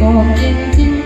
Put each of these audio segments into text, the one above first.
บอกเองจริง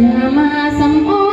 อย่ามาสำอ